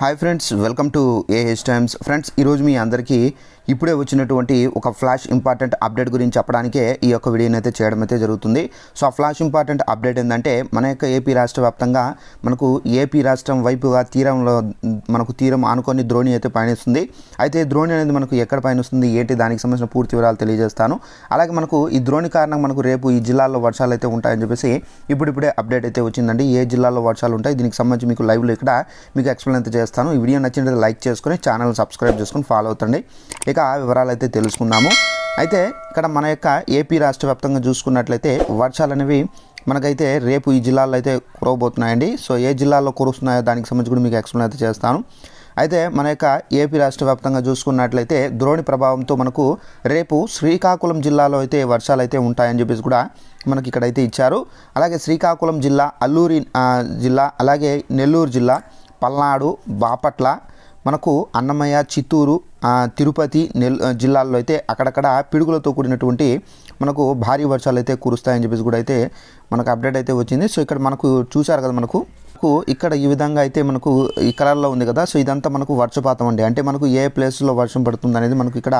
Hi friends welcome to A H times friends ఈరోజు మీ అందరికీ ఇప్పుడే వచ్చినటువంటి ఒక ఫ్లాష్ ఇంపార్టెంట్ అప్డేట్ గురించి చెప్పడానికే ఈ యొక్క వీడియోని అయితే చేయడం అయితే జరుగుతుంది. సో ఆ ఫ్లాష్ ఇంపార్టెంట్ అప్డేట్ ఏంటంటే మన యొక్క ఏపీ రాష్ట్ర వ్యాప్తంగా మనకు ఏపీ రాష్ట్రం వైపుగా తీరంలో మనకు తీరం ఆనుకొని ద్రోణి అయితే పయనిస్తుంది. అయితే ద్రోణి అనేది మనకు ఎక్కడ పయనిస్తుంది ఏంటి దానికి సంబంధించిన పూర్తి వివరాలు తెలియజేస్తాను. అలాగే మనకు ఈ ద్రోణి కారణంగా మనకు రేపు ఈ జిల్లాల్లో వర్షాలు అయితే ఉంటాయని చెప్పేసి ఇప్పుడిప్పుడే అప్డేట్ అయితే వచ్చిందండి. ఏ జిల్లాలో వర్షాలు ఉంటాయి దీనికి సంబంధించి మీకు లైవ్లో ఇక్కడ మీకు ఎక్స్ప్లెయిన్ అయితే చేస్తాను. ఈ వీడియో నచ్చినట్లయితే లైక్ చేసుకొని ఛానల్ సబ్స్క్రైబ్ చేసుకొని ఫాలో అవుతండి. ఇక ఆ వివరాలు అయితే తెలుసుకుందాము. అయితే ఇక్కడ మన యొక్క ఏపీ రాష్ట్ర వ్యాప్తంగా చూసుకున్నట్లయితే వర్షాలు అనేవి మనకైతే రేపు ఈ జిల్లాలో అయితే కురవబోతున్నాయండి. సో ఏ జిల్లాలో కురుస్తున్నాయో దానికి సంబంధించి కూడా మీకు ఎక్స్ప్లెయిన్ అయితే చేస్తాను. అయితే మన యొక్క ఏపీ రాష్ట్ర వ్యాప్తంగా చూసుకున్నట్లయితే ద్రోణి ప్రభావంతో మనకు రేపు శ్రీకాకుళం జిల్లాలో అయితే వర్షాలు అయితే ఉంటాయని చెప్పేసి కూడా మనకి ఇక్కడైతే ఇచ్చారు. అలాగే శ్రీకాకుళం జిల్లా అల్లూరి జిల్లా అలాగే నెల్లూరు జిల్లా పల్నాడు బాపట్ల మనకు అన్నమయ్య చిత్తూరు తిరుపతి నెల్ జిల్లాల్లో అయితే అక్కడక్కడ పిడుగులతో కూడినటువంటి మనకు భారీ వర్షాలు అయితే కురుస్తాయని చెప్పేసి కూడా అయితే మనకు అప్డేట్ అయితే వచ్చింది. సో ఇక్కడ మనకు చూశారు కదా మనకు. మనకు ఇక్కడ ఈ విధంగా అయితే మనకు ఈ కలర్లో ఉంది కదా. సో ఇదంతా మనకు వర్షపాతం అండి. అంటే మనకు ఏ ప్లేస్లో వర్షం పడుతుంది అనేది మనకు ఇక్కడ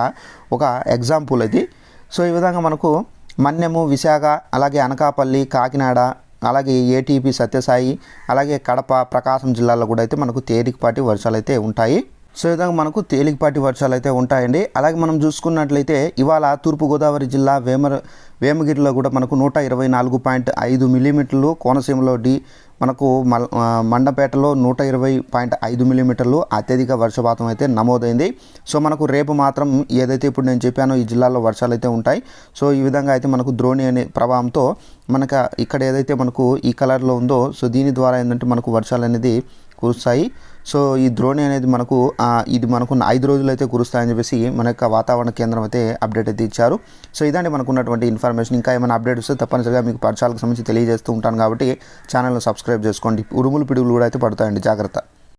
ఒక ఎగ్జాంపుల్ అది సో ఈ విధంగా మనకు మన్యము విశాఖ అలాగే అనకాపల్లి కాకినాడ అలాగే ఏటీపీ సత్యసాయి అలాగే కడప ప్రకాశం జిల్లాలో కూడా అయితే మనకు తేలికపాటి వర్షాలు అయితే ఉంటాయి. సో ఈ విధంగా మనకు తేలికపాటి వర్షాలు అయితే ఉంటాయండి. అలాగే మనం చూసుకున్నట్లయితే ఇవాళ తూర్పుగోదావరి జిల్లా వేమర వేమగిరిలో కూడా మనకు నూట ఇరవై నాలుగు పాయింట్ ఐదు మిల్లీమీటర్లు కోనసీమలో డి మనకు మల్ మండపేటలో నూట ఇరవై పాయింట్ ఐదు మిల్లీమీటర్లు అత్యధిక వర్షపాతం అయితే నమోదైంది. సో మనకు రేపు మాత్రం ఏదైతే ఇప్పుడు నేను చెప్పానో ఈ జిల్లాలో వర్షాలు అయితే ఉంటాయి. సో ఈ విధంగా అయితే మనకు ద్రోణి అనే ప్రభావంతో మనకు ఇక్కడ ఏదైతే మనకు ఈ కలర్లో ఉందో సో దీని ద్వారా ఏంటంటే మనకు వర్షాలు అనేది కురుస్తాయి. సో ఈ ద్రోణి అనేది మనకు ఇది మనకు ఐదు రోజులు అయితే కురుస్తాయని చెప్పేసి మన యొక్క వాతావరణ కేంద్రం అయితే అప్డేట్ అయితే ఇచ్చారు. సో ఇదండి మనకు ఉన్నటువంటి ఇన్ఫర్మేషన్. ఇంకా ఏమైనా అప్డేట్ వస్తే తప్పనిసరిగా మీకు పరిచయాలకు సంబంధించి తెలియజేస్తూ ఉంటాను కాబట్టి ఛానల్ను సబ్స్క్రైబ్ చేసుకోండి. ఉరుములు పిడుగులు కూడా అయితే పడతాయండి. జాగ్రత్త.